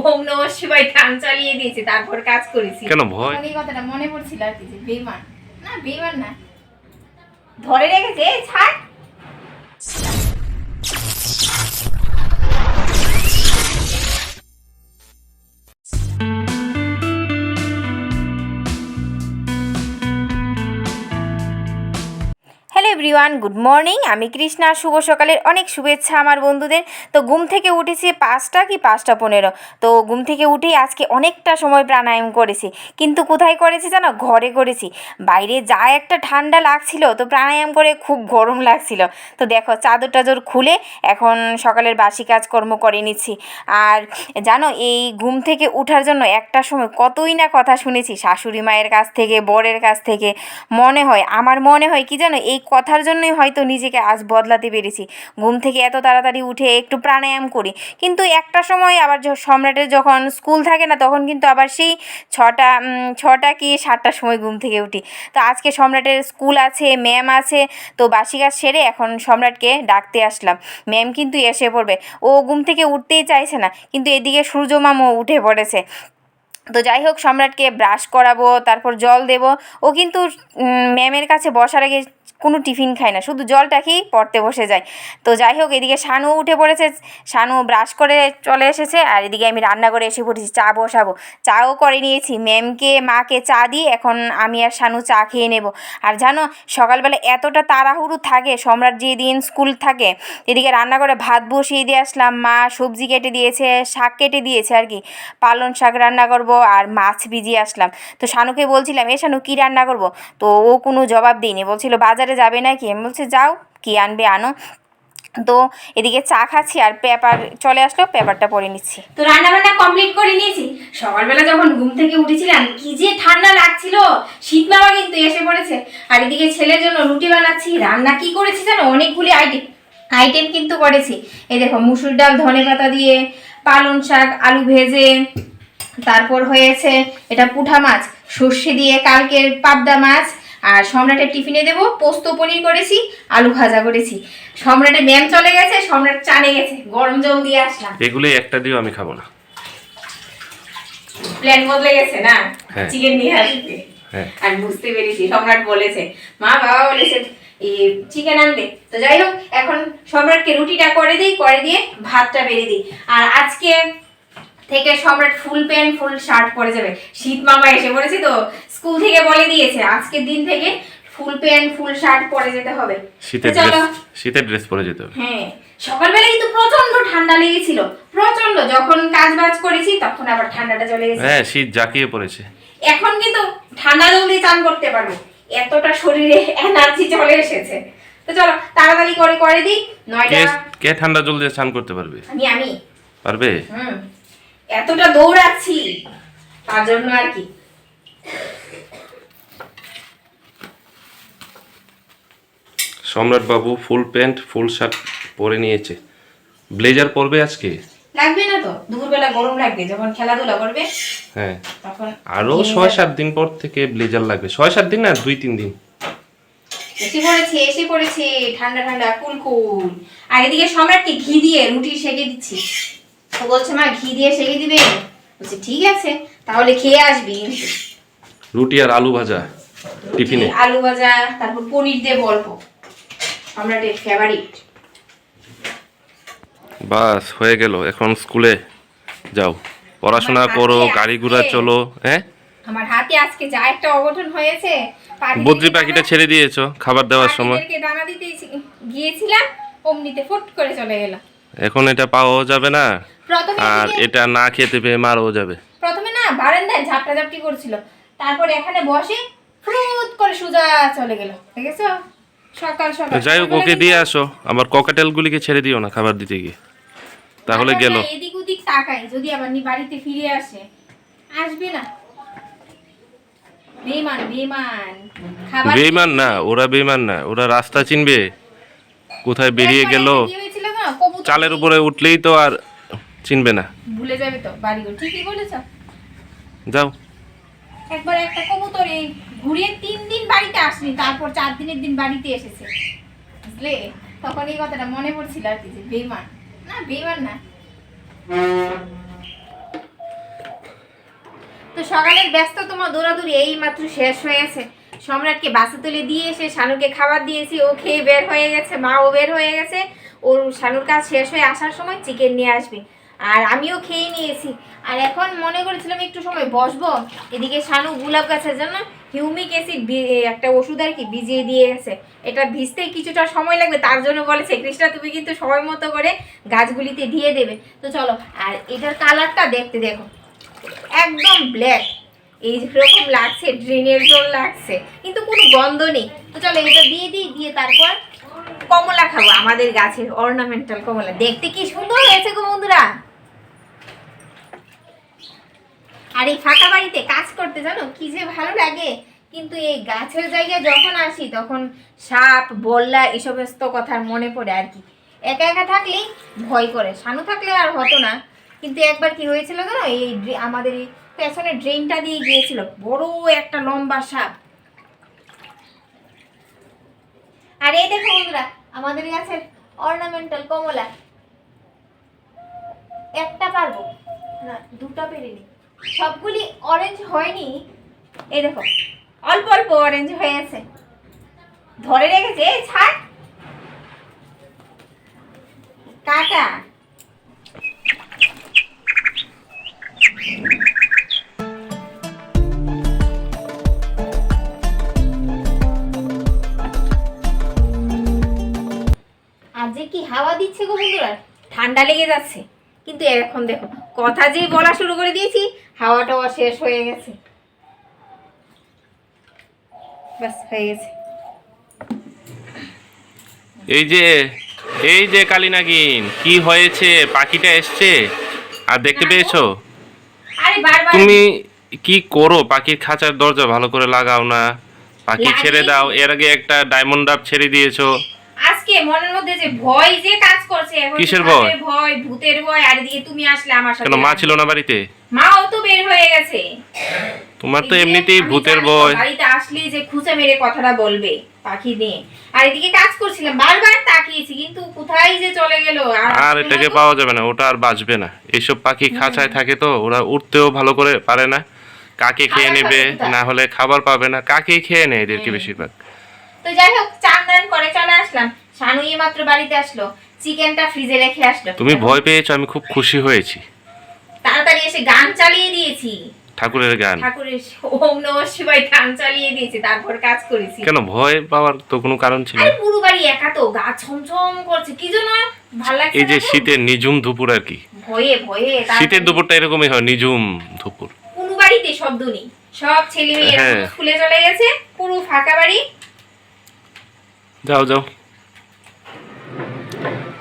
ওম নম শিবাই টান চালিয়ে দিয়েছি তারপর কাজ করেছি। কেন ভয়? এই কথাটা মনে পড়ছিল আর কি যে বেমান না বেমান না। ধরে রেখেছে ছাড়। হ্যালো এভরিওয়ান গুড মর্নিং আমি কৃষ্ণা, শুভ সকালের অনেক শুভেচ্ছা আমার বন্ধুদের। তো ঘুম থেকে উঠেছি পাঁচটা কি পাঁচটা পনেরো। তো ঘুম থেকে উঠেই আজকে অনেকটা সময় প্রাণায়াম করেছি। কিন্তু কোথায় করেছি জানো? ঘরে করেছি। বাইরে যা একটা ঠান্ডা লাগছিল, তো প্রাণায়াম করে খুব গরম লাগছিল। তো দেখো, চাদর টাদর খুলে এখন সকালের বাসি কাজকর্ম করে নিচ্ছি। আর জানো, এই ঘুম থেকে উঠার জন্য একটা সময় কতই না কথা শুনেছি। শাশুড়ি মায়ের কাছ থেকে, বরের কাছ থেকে। মনে হয়, আমার মনে হয় কি জানো, এই কথার জন্যই হয়তো নিজেকে আজ বদলাতে পেরেছি। ঘুম থেকে এত তাড়াতাড়ি উঠে একটু প্রাণায়াম করি। কিন্তু একটা সময় আবার সম্রাটের যখন স্কুল থাকে না, তখন কিন্তু আবার সেই ছটা ছটা কি সাতটার সময় ঘুম থেকে উঠি। তো আজকে সম্রাটের স্কুল আছে, ম্যাম আছে, তো বাসি কাজ সেরে এখন সম্রাটকে ডাকতে আসলাম। ম্যাম কিন্তু এসে পড়বে। ও ঘুম থেকে উঠতেই চাইছে না, কিন্তু এদিকে সূর্য মামও উঠে পড়েছে। তো যাই হোক, সম্রাটকে ব্রাশ করাবো, তারপর জল দেব। ও কিন্তু ম্যামের কাছে বসার আগে কোনো টিফিন খায় না, শুধু জলটা খেয়েই পড়তে বসে যায়। তো যাই হোক, এদিকে শানু উঠে পড়েছে, শানু ব্রাশ করে চলে এসেছে, আর এদিকে আমি রান্না করে এসে পড়েছি, চা বসাবো। চাও করে নিয়েছি, ম্যামকে, মাকে চা দিয়ে এখন আমি আর শানু চা খেয়ে নেব। আর জানো, সকালবেলা এতটা তাড়াহুড়ো থাকে, সম্রাট যেদিন স্কুল থাকে, এদিকে রান্না করে ভাত বসিয়ে দিয়ে আসলাম, মা সবজি কেটে দিয়েছে, শাক কেটে দিয়েছে আর কি। পালন শাক রান্না করব আর মাছ ভিজিয়ে আসলাম। তো শানুকে বলছিলাম, এ শানু, কী রান্না করব? তো ও কোনো জবাব দিইনি বলছিল, বাজারে যাবে নাকি? আমি বলছি, যাও, কী আনবে আনো। তো এদিকে চা খাচ্ছি আর পেপার চলে আসলো, পেপারটা পড়ে নিচ্ছি। তো রান্না বান্না কমপ্লিট করে নিয়েছি। সকালবেলা যখন ঘুম থেকে উঠেছিলাম, কি যে ঠান্ডা লাগছিল। শীত মামা কিন্তু এসে পড়েছে। আর এদিকে ছেলের জন্য রুটি বানাচ্ছি। রান্না কি করেছি জানো? অনেকগুলি আইটেম আইটেম কিন্তু করেছি। এই দেখো, মুসুর ডাল, ধনে পাতা দিয়ে, পালং শাক, আলু ভেজে, তারপর হয়েছে এটা পুঠা মাছ। সর্ষে দিয়ে কালকের পাবদা মাছ আর সম্রাটের টিফিনে দেবো পোস্ত পনির করেছি আলু ভাজা করেছি। সম্রাটের ম্যাম চলে গেছে সম্রাট চানে গেছে গরম জল দিয়ে আসলাম। এগুলোই একটা দিয়েও আমি খাব না। প্ল্যান বদলে গেছে না? হ্যাঁ। চিকেন নিয়ে আসবে। হ্যাঁ। আর বুঝতে পেরেছি সম্রাট বলেছে। মা বাবা বলেছে চিকেন আনবে। তো যাই হোক এখন সম্রাটকে রুটিটা করে দিই করে দিয়ে ভাতটা বেড়ে দিই। আর আজকে থেকে সম্রাট ফুল প্যান্ট ফুল শার্ট পরে যাবে। শীত মামা এসে পড়েছে তো স্কুল থেকে বলে দিয়েছে আজকের দিন থেকে ফুল প্যান্ট ফুল শার্ট পরে যেতে হবে। শীতের ড্রেস শীতের ড্রেস পরে যেতে হবে। হ্যাঁ সকালবেলা কিন্তু প্রচণ্ড ঠান্ডা লেগেছিল প্রচণ্ড যখন কাজ বাজ করেছি তখন আবার ঠান্ডাটা চলে গেছে। হ্যাঁ শীত জাকিয়ে পড়েছে। এখন কিন্তু ঠান্ডা জল দিয়ে চান করতে পারব। এতটা শরীরে এনার্জি চলে এসেছে। তো চলো তাড়াতাড়ি করে করে দিই। নয়টা কে ঠান্ডা জল দিয়ে স্নান করতে পারবে? আমি আমি। পারবে? হুম। এতটা দৌড়াচ্ছি তার জন্য আর কি। সম্রাট বাবু ফুল প্যান্ট ফুল শার্ট পরে নিয়েছে। ব্লেজার পরবে আজকে? লাগবে না তো দুপুরবেলা গরম লাগবে যখন খেলাধুলা করবে হ্যাঁ। তখন আরও ছয় সাত দিন পর থেকে ব্লেজার লাগবে। ছয় সাত দিন না দুই তিন দিন? এসে পড়েছে এসে পড়েছে ঠান্ডা ঠান্ডা কুল কুল আর এদিকে সম্রাটকে ঘি দিয়ে রুটি সেকে দিচ্ছি। ও বলছে মা ঘি দিয়ে সেকে দিবে? বলছে ঠিক আছে তাহলে খেয়ে আসবি। রুটি আর আলু ভাজা টিফিনে? আলু ভাজা তারপর পনির দিয়ে অল্প সম্রাটের ফেভারিট বাস হয়ে গেল। এখন স্কুলে যাও। পড়াশোনা করো গাড়ি ঘোড়া চলো হ্যাঁ? আমার হাতে আজকে যা একটা অঘটন হয়েছে বদ্রি পাখিটা ছেড়ে দিয়েছ খাবার দেওয়ার সময়। দানা দিতে গিয়েছিলাম অমনিতে ফুট করে চলে গেল এখন এটা পাওয়াও যাবে না। আর এটা না খেতে পেয়ে মারাও যাবে। প্রথমে না বারান্দায় ঝাপটা ঝাপটি করছিল। তারপর এখানে বসে ফ্রুত করে সোজা চলে গেল দেখেছ? সকাল সকাল। যাই হোক ওকে দিয়ে আসো। আমার ককাটেল গুলিকে ছেড়ে দিও না খাবার দিতে গিয়ে। তাহলে গেল। এদিক ওদিক তাকাই যদি আবার নি বাড়িতে ফিরে আসে। আসবে না। বেমান বেমান খাবার বেইমান না ওরা বেইমান না ওরা রাস্তা চিনবে। কোথায় বেরিয়ে গেল। চালের উপরে উঠলেই তো আর চিনবে না। ভুলে যাবে তো বাড়িঘর। ঠিকই বলেছ। যাও। একবার একটা কবুতর এই ঘুরিয়ে তিন দিন বাড়িতে আসনি তারপর চার দিনের দিন বাড়িতে এসেছে। বুঝলে? তখন এই কথাটা মনে পড়ছিল আর কি যে বেমান না বেমান না। তো সকালের ব্যস্ত তোমার দৌড়াদৌড়ি এই মাত্র শেষ হয়ে গেছে। সম্রাটকে বাসে তুলে দিয়ে এসে শানুকে খাবার দিয়েছি ও খেয়ে বের হয়ে গেছে মা ও বের হয়ে গেছে। ওর শানুর কাজ শেষ হয়ে আসার সময় চিকেন নিয়ে আসবে। আর আমিও খেয়ে নিয়েছি। আর এখন মনে করেছিলাম একটু সময় বসবো। এদিকে শানু গোলাপ গাছের জন্য হিউমিক অ্যাসিড একটা ওষুধ আর কি ভিজিয়ে দিয়ে গেছে এটা ভিজতে কিছুটা সময় লাগবে, তার জন্য বলেছে কৃষ্ণা, তুমি কিন্তু সময় মতো করে গাছগুলিতে দিয়ে দেবে। তো চলো, আর এটার কালারটা দেখতে দেখো। একদম ব্ল্যাক এই রকম লাগছে, ড্রেনের জল লাগছে, কিন্তু কোনো গন্ধ নেই। তো চলো, এটা দিয়ে দিই, দিয়ে তারপর কমলা খাব, আমাদের গাছের অর্নামেন্টাল কমলা। দেখতে কি সুন্দর হয়েছে গো বন্ধুরা! আর এই ফাঁকা বাড়িতে কাজ করতে জানো, কি যে ভালো লাগে। কিন্তু এই গাছের জায়গায় যখন আসি, তখন সাপ, বল্লা এই কথার মনে পড়ে আর কি। একা একা থাকলেই ভয় করে। সানু থাকলে আর হতো না। কিন্তু একবার কি হয়েছিল জানো, এই আমাদের এই পেছনে ড্রেনটা দিয়ে গিয়েছিল। বড় একটা লম্বা সাপ। আর এই দেখো বন্ধুরা, আমাদের গাছের অর্নামেন্টাল কমলা। একটা পারব? না, দুটো পেরিনি। সবগুলি অরেঞ্জ হয়নি। এই দেখো, অল্প অল্প অরেঞ্জ হয়েছে ধরে রেখেছে ছাড়। কাটা আর যে কি হাওয়া দিচ্ছে গো বন্ধুরা, ঠান্ডা লেগে যাচ্ছে। কিন্তু এখন দেখো কথা যে বলা শুরু করে দিয়েছি হাওয়া টাওয়া শেষ হয়ে গেছে। হয়ে গেছে। এই যে এই যে কালী নাগিন কি হয়েছে? পাখিটা এসছে? আর দেখতে পেয়েছ? তুমি কি করো? পাখির খাঁচার দরজা ভালো করে লাগাও না। পাখি ছেড়ে দাও। এর আগে একটা ডায়মন্ড ডাব ছেড়ে দিয়েছ। আজকে মনের মধ্যে যে ভয় যে কাজ করছে কিসের ভয়? ভয় ভূতের ভয় আর এদিকে তুমি আসলে আমার সাথে কেন মা ছিল না বাড়িতে? মাও তো বের হয়ে গেছে। তোমার তো এমনিতেই ভূতের ভয়। বাড়িতে আসলেই যে খুঁচে মেরে কথাটা বলবে পাখি নিয়ে। আর এদিকে কাজ করছিলাম বারবার তাকিয়েছি কিন্তু কোথায় যে চলে গেল? আর এটাকে পাওয়া যাবে না ওটা আর বাঁচবে না। এইসব পাখি খাঁচায় থাকে তো ওরা উঠতেও ভালো করে পারে না। কাকে খেয়ে নেবে না হলে খাবার পাবে না কাকেই খেয়ে নেয় এদেরকে বেশিরভাগ? তো যাই হোক চান দান করে চলে আসলাম। শানু এই মাত্র বাড়িতে আসলো চিকেনটা ফ্রিজে রেখে আসলো। তুমি ভয় পেয়েছ আমি খুব খুশি হয়েছি। তাড়াতাড়ি এসে গান চালিয়ে দিয়েছি। ঠাকুরের গান? ঠাকুরের ওম নম শিবায় গান চালিয়ে দিয়েছি তারপর কাজ করেছি। কেন ভয় পাওয়ার তো কোনো কারণ ছিল? আরে না। পুরো বাড়ি একা তো গা ছমছম করছে কি জন্য ভালো লাগছে এই যে না তো? শীতের নিঝুম দুপুর আর কি। ভয়ে ভয়ে শীতের দুপুরটা এরকমই হয় নিঝুম দুপুর। পুরো বাড়িতে শব্দ নেই। সব ছেলে মেয়েরা হ্যাঁ। স্কুলে চলে গেছে পুরো ফাঁকা বাড়ি। যাও যাও।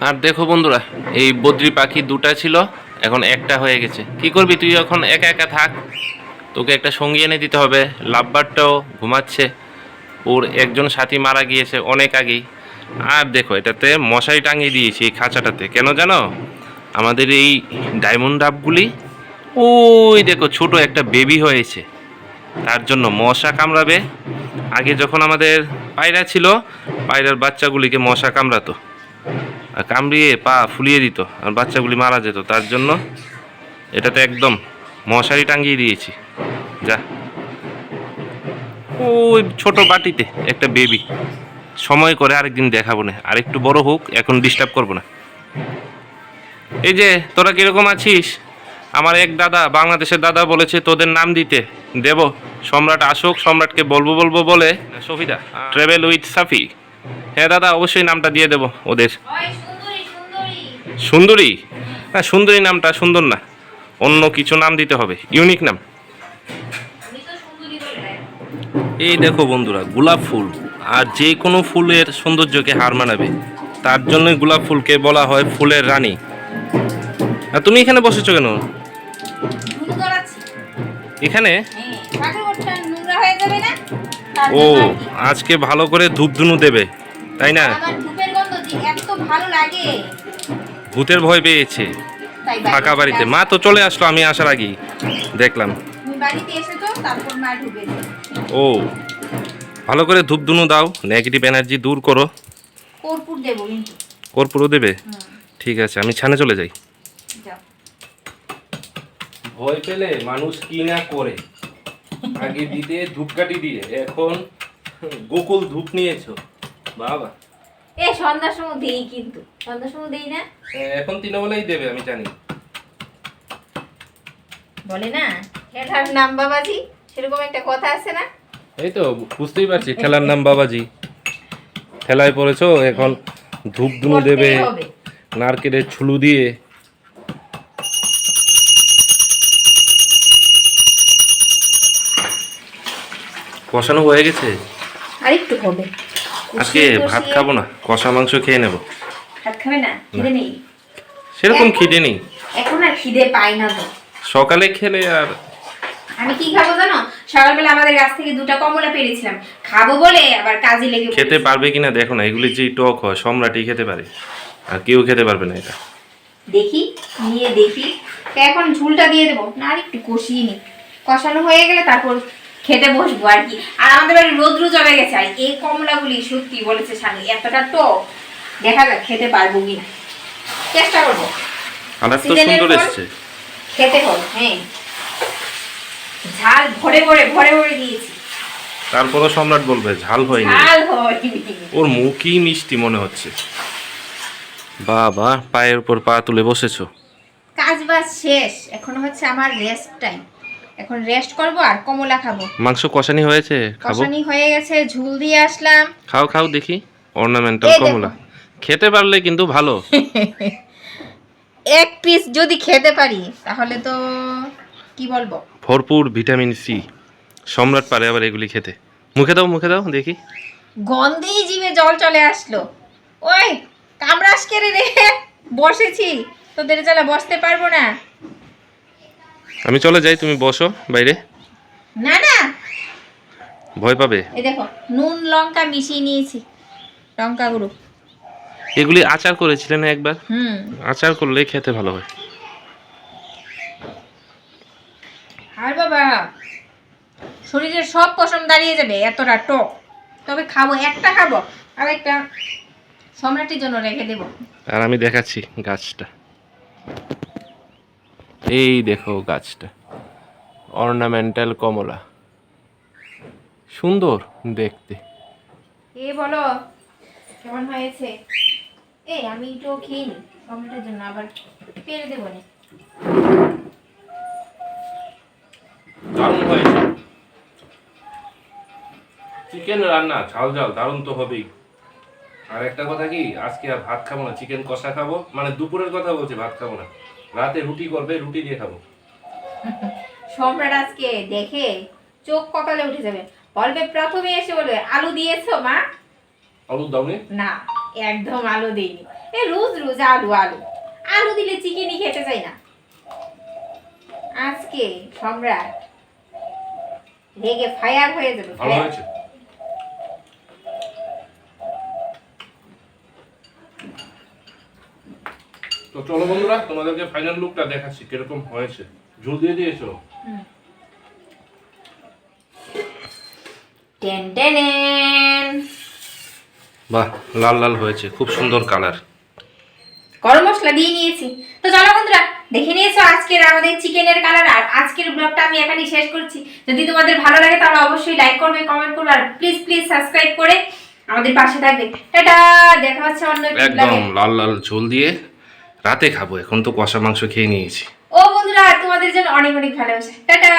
আর দেখো বন্ধুরা, এই বদ্রি পাখি দুটা ছিল, এখন একটা হয়ে গেছে। কি করবি তুই এখন? একা একা থাক। তোকে একটা সঙ্গী এনে দিতে হবে। লাভবারটাও ঘুমাচ্ছে। ওর একজন সাথী মারা গিয়েছে অনেক আগেই। আর দেখো, এটাতে মশারি টাঙিয়ে দিয়েছি এই খাঁচাটাতে। কেন জানো? আমাদের এই ডায়মন্ড ডাবগুলি, ওই দেখো, ছোট একটা বেবি হয়েছে। তার জন্য মশা কামড়াবে। আগে যখন আমাদের পায়রা ছিল, পায়রার বাচ্চাগুলিকে মশা কামড়াতো। কামড়িয়ে পা ফুলিয়ে দিত আর বাচ্চাগুলি মারা যেত। তার জন্য এটাতে একদম মশারি টাঙ্গিয়ে দিয়েছি। যা। ওই ছোট বাটিতে একটা বেবি সময় করে আরেকদিন দেখাবো না। আর একটু বড় হোক এখন ডিস্টার্ব করব না। এই যে তোরা কীরকম আছিস? আমার এক দাদা বাংলাদেশের দাদা বলেছে তোদের নাম দিতে। দেব। সম্রাট আসুক সম্রাটকে বলব বলব বলে। সফিদা ট্রেভেল উইথ সাফি হ্যাঁ দাদা অবশ্যই নামটা দিয়ে দেবো ওদের। সুন্দরী সুন্দরী। সুন্দরী? না সুন্দরী নামটা সুন্দর না। অন্য কিছু নাম দিতে হবে। ইউনিক নাম। এই দেখো বন্ধুরা গোলাপ ফুল। আর যে কোনো ফুলের সৌন্দর্যকে হার মানাবে। তার জন্যই গোলাপ ফুলকে বলা হয় ফুলের রানী। আর তুমি এখানে বসেছো কেন? এখানে? হ্যাঁ হয়ে যাবে না? ও। আজকে ভালো করে ধূপধুনু দেবে তাই না? আমার ধূপের গন্ধ যে এত ভালো লাগে। ভূতের ভয় পেয়েছে ফাঁকা বাড়িতে। মা তো চলে আসলো আমি আসার আগেই। দেখলাম। ও ভালো করে ধূপধুনু দাও নেগেটিভ এনার্জি দূর করো। কর্পূর কর্পূরও দেবে? ঠিক আছে আমি ছানে চলে যাই। ভয় পেলে মানুষ কি না করে? আগে দিতে ধূপকাঠি দিয়ে। এখন গোকুল ধূপ নিয়েছো। বাবা। এ সন্ধ্যার সময় দেই কিন্তু। সন্ধ্যার সময় দেই না? এখন তৃণমূলেই দেবে আমি জানি। বলে না? খেলার নাম বাবাজি? সেরকম একটা কথা আছে না? এই তো বুঝতেই পারছি খেলার নাম বাবাজি। খেলায় পড়েছো এখন ধূপ ধুনো দেবে নারকেলের ছুলু দিয়ে। কষানো হয়ে গেছে? আর একটু হবে। আজকে ভাত খাব না কষা মাংস খেয়ে নেব। ভাত খাবে না? খিদে নেই? সেরকম খিদে নেই। এখন আর খিদে পাই না তো। সকালে খেলে আর আমি কি খাব জানো? সকালবেলা আমাদের গাছ থেকে দুটো কমলা পেরেছিলাম খাব বলে আবার কাজে লেগে খেতে পারবে কিনা দেখো না এগুলি যে টক হয় সম্রাটই খেতে পারে। আর কেউ খেতে পারবে না এটা। দেখি নিয়ে দেখি। এখন ঝুলটা দিয়ে দেবো। না আর একটু কষিয়ে নি। কষানো হয়ে গেলে তারপর খেতে বসবো আর কি। আর আমাদের বাড়ি রোদ্রু জমে গেছে। আর এই কমলাগুলি সত্যি বলেছে স্বামী এতটা টক। দেখা যাক খেতে পারব কিনা। চেষ্টা করব। তো খেতে হবে হ্যাঁ। ঝাল ভরে ভরে ভরে ভরে দিয়েছি। সম্রাট বলবে ঝাল হয়নি। ঝাল হয়নি। ওর মুখই মিষ্টি মনে হচ্ছে। বাবা পায়ের উপর পা তুলে বসেছো। কাজ বাজ শেষ। এখন হচ্ছে আমার রেস্ট টাইম এখন রেস্ট করব আর কমলা খাব। মাংস কষানি হয়েছে? খাব? কষানি হয়ে গেছে ঝুল দিয়ে আসলাম। খাও খাও দেখি। অর্নামেন্টাল কমলা। খেতে পারলে কিন্তু ভালো। এক পিস যদি খেতে পারি তাহলে তো কি বলব? ভরপুর ভিটামিন সি সম্রাট পারে আবার এগুলি খেতে। মুখে দাও মুখে দাও দেখি। গন্ধেই জিভে জল চলে আসলো। ওই কামড়াস কেড়ে রে বসেছি। তোদের জ্বালা বসতে পারব না। আমি চলে যাই তুমি বসো বাইরে। না না। ভয় পাবে? এই দেখো নুন লঙ্কা মিশিয়ে নিয়েছি লঙ্কা গুঁড়ো। এগুলি আচার করেছিলেন একবার? হুম। আচার করলে খেতে ভালো হয়। আর বাবা শরীরের সব পশম দাঁড়িয়ে যাবে এতটা টক। তবে খাব একটা খাব আর একটা সম্রাটের জন্য রেখে দেবো। আর আমি দেখাচ্ছি গাছটা। এই দেখো গাছটা। অর্নামেন্টাল কমলা। সুন্দর দেখতে। এ বলো কেমন হয়েছে? এই আমি একটু খেয়ে নি সম্রাটের জন্য আবার পেরে দেবো না। দারুণ হয়েছে। চিকেন রান্না ঝাল ঝাল দারুণ তো হবেই। আর একটা কথা কি আজকে আর ভাত খাব না চিকেন কষা খাব মানে দুপুরের কথা বলছি ভাত খাব না। রাতে রুটি করবে রুটি দিয়ে খাব। সম্রাট আজকে দেখে চোখ কপালে উঠে যাবে। বলবে প্রথমে এসে বলবে আলু দিয়েছ মা? আলু দাওনি? না একদম আলু দিইনি। এ রোজ রোজ আলু আলু। আলু দিলে চিকেনই খেতে চাই না। আজকে সম্রাট রেগে ফায়ার হয়ে যাবে ভালো হয়েছে। তো চলো বন্ধুরা তোমাদেরকে ফাইনাল লুকটা দেখাচ্ছি কীরকম হয়েছে। ঝোল দিয়ে দিয়েছ। বাহ লাল লাল হয়েছে খুব সুন্দর কালার গরম মশলা দিয়ে নিয়েছি। তো চলো বন্ধুরা দেখে নিয়েছো আজকের আমাদের চিকেনের কালার আর আজকের ব্লগটা আমি এখানেই শেষ করছি। যদি তোমাদের ভালো লাগে তাহলে অবশ্যই লাইক করবে কমেন্ট করবে আর প্লিজ প্লিজ সাবস্ক্রাইব করে আমাদের পাশে থাকবে। টাটা দেখা হচ্ছে অন্য একদম লাল লাল ঝোল দিয়ে। রাতে খাব, এখন তো কষা মাংস খেয়ে নিয়েছি। ও বন্ধুরা, তোমাদের জন্য অনেক অনেক ভালোবাসা। টাটা!